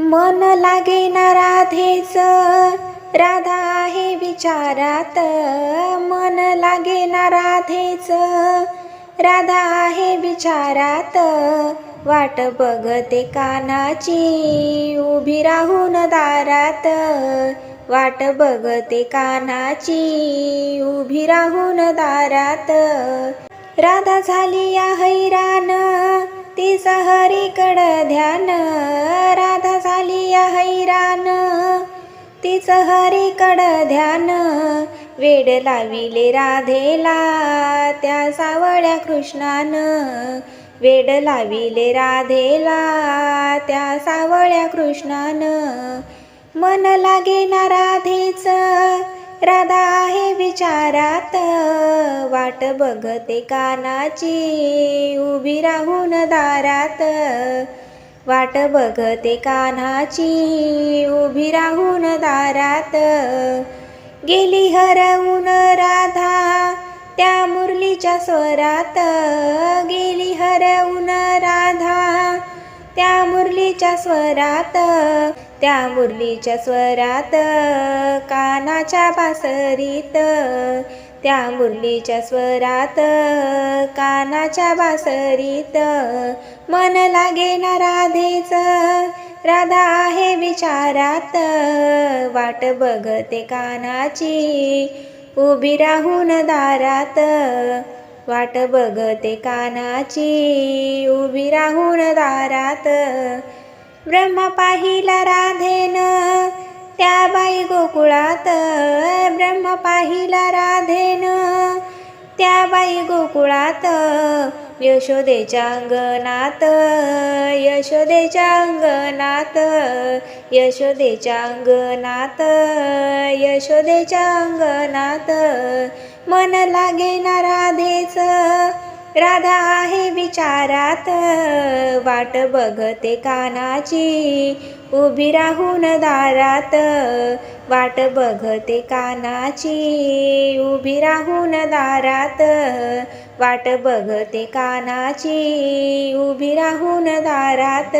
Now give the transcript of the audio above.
मन लागे ना राधेच राधा आहे विचारात. मन लागे ना राधेच राधा आहे विचारात. वाट बघते कानाची उभी राहून दारात. वाट बघते कानाची उभी राहून दारात. राधा झाली या हैराण तिचा हरीकड ध्यान. तिचं हरीकड ध्यान. वेड लाविले राधेला त्या सावळ्या कृष्णानं. वेड लाविले राधेला त्या सावळ्या कृष्णानं. मन लागे ना राधेच राधा आहे विचारात. वाट बघते कानाची उभी राहून दारात. वाट बघते कान्हाची. उभी राहून दारात गेली हरवून राधा. त्या मुरलीच्या स्वरात गेली हरवून राधा. त्या मुरलीच्या स्वरात त्या मुरलीच्या स्वरात कानाच्या बासरीत त्या मुरलीच्या स्वरात कानाच्या बासरीत. मन लागे ना राधेच राधा आहे विचारात. वाट बघते कानाची उभी राहून दारात. वाट बघते कानाची उभी राहून दारात. ब्रह्म पाहिला राधेन त्या बाई गोकुळात ब्रह्म पाहिला राधेन. त्या बाई गोकुळात यशोदेच्या अंगणात यशोदेच्या अंगणात यशोदेच्या अंगणात यशोदेच्या अंगणात. मन लागे ना राधेचं राधा आहे विचारात. वाट बघते कानाची. उभी राहून दारात. वाट बघते कानाची. उभी राहून दारात. वाट बघते कानाची. उभी राहून दारात.